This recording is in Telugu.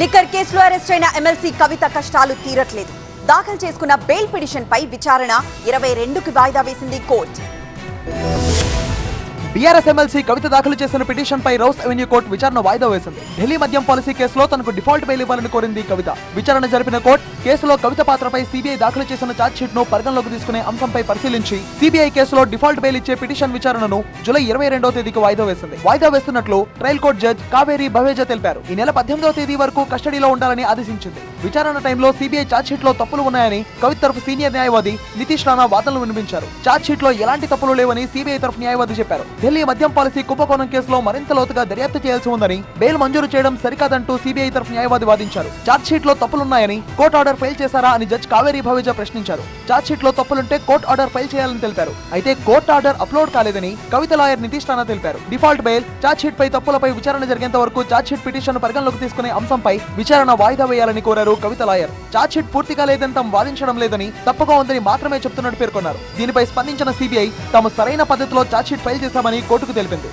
లిక్కర్ కేసులో అరెస్ట్ అయిన ఎమ్మెల్సీ కవిత కష్టాలు తీరట్లేదు. దాఖలు చేసుకున్న బెయిల్ పిటిషన్ పై విచారణ ఇరవై రెండుకి వాయిదా వేసింది కోర్టు. బీఆర్ఎస్ ఎమ్మెల్సీ కవిత దాఖలు చేసిన పిటిషన్ పై రౌస్ అవెన్యూ కోర్టు విచారణ వాయిదా వేసింది. ఢిల్లీ మద్యం పాలసీ కేసులో తనకు డిఫాల్ట్ బెయిల్ ఇవ్వాలని కోరింది కవిత. విచారణ జరిపిన కోర్టు కేసులో కవిత పాత్రపై సిబిఐ దాఖలు చేసిన ఛార్జ్షీట్ను పరిగణలోకి తీసుకునే అంశంపై పరిశీలించి సిబిఐ కేసులో డిఫాల్ట్ బెయిల్ ఇచ్చే పిటిషన్ విచారణను జూలై ఇరవై రెండో తేదీకి వాయిదా వేసింది. వాయిదా వేస్తున్నట్లు trial court judge Kaveri Baweja తెలిపారు. ఈ నెల పద్దెనిమిదవ తేదీ వరకు కస్టడీలో ఉండాలని ఆదేశించింది. విచారణ టైంలో సిబిఐ ఛార్జ్షీట్లో తప్పులు ఉన్నాయని కవిత్ తరఫు సీనియర్ న్యాయవాది నితీష్ రాణా వాదనలు వినిపించారు. ఛార్జ్షీట్లో ఎలాంటి తప్పులు లేవని సిబిఐ తరఫు న్యాయవాది చెప్పారు. ఢిల్లీ మద్యం పాలసీ కుంభకోణం కేసులో మరింత లోతుగా దర్యాప్తు చేయాల్సి ఉందని బెయిల్ మంజూరు చేయడం సరికాదంటూ సిబిఐ తరఫు న్యాయవాది వాదించారు. ఛార్జ్షీట్లో తప్పులున్నాయని కోర్టు ఆర్డర్ ఫైల్ చేశారా అని జడ్జ్ కావేరి భవేజా ప్రశ్నించారు. ఛార్జ్షీట్లో తప్పులుంటే కోర్టు ఆర్డర్ ఫైల్ చేయాలని తెలిపారు. అయితే కోర్టు ఆర్డర్ అప్లోడ్ కాలేదని కవిత లాయర్ నితీష్ రాణా తెలిపారు. డిఫాల్ట్ బెయిల్ ఛార్జ్షీట్ పై తప్పులపై విచారణ జరిగేంత వరకు ఛార్జ్షీట్ పిటిషన్ పరిగణలోకి తీసుకునే అంశంపై విచారణ వాయిదా వేయాలని కోరారు. కవిత లాయర్. చార్జ్షీట్ పూర్తిగా లేదని తాము వాదించడం లేదని తప్పుగా ఉందని మాత్రమే చెప్తున్నట్టు పేర్కొన్నారు. దీనిపై స్పందించిన సిబిఐ తాము సరైన పద్ధతిలో చార్జ్షీట్ ఫైల్ చేశామని కోర్టుకు తెలిపింది.